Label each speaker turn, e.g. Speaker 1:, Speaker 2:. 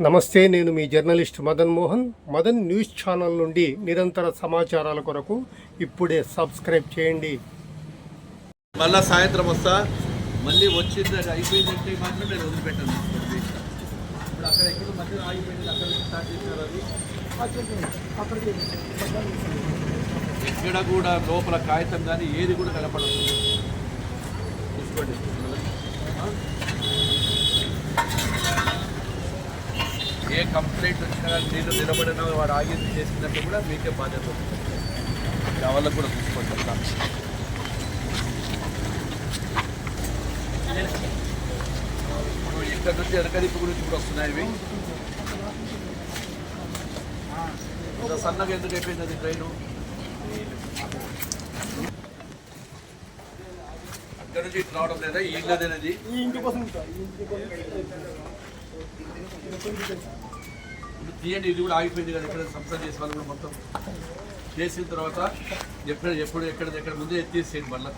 Speaker 1: నమస్తే నేను మీ journalist Madan Mohan. Madan news channel నుండి నిరంతర సమాచారాల కొరకు ఇప్పుడే సబ్స్క్రైబ్ చేయండి.
Speaker 2: మళ్ళా సాయంత్రం వస్తా. మళ్ళీ వచ్చింది అయిపోయిందంటే మాత్రం నేను వదిలిపెట్టాను. ఇప్పుడు అక్కడ ఎక్కడ మధ్యలో ఆగిపోయింది అక్కడ స్టార్ట్ అది. ఎక్కడ కూడా లోపల కాగితం కానీ ఏది కూడా కనపడదు చూసుకోండి ఆ? ఏ కంప్లైంట్ వచ్చినా కానీ నేను నిలబడిన వాడు ఆగింది చేసినట్టు కూడా మీకే బాధ్యత ఉంది. వాళ్ళకు కూడా చూసుకోండి. అట్లా ఇప్పుడు ఇక్కడ నుంచి ఎనకదిప్పు గురించి కూడా వస్తున్నాయి ఇవి. సన్నగా ఎందుకు అయిపోయింది అది ట్రైన్? అక్కడ నుంచి ఇటు రావడం లేదా? ఈ ఇల్లదేనది ఇప్పుడు తీయండి ఇది కూడా ఆగిపోయింది కదా ఎక్కడ సంస్థ చేసే వాళ్ళు కూడా మొత్తం చేసిన తర్వాత ఎప్పుడు ఎప్పుడు ఎక్కడ ఎక్కడ ముందే ఎత్తేసేయండి మళ్ళీ.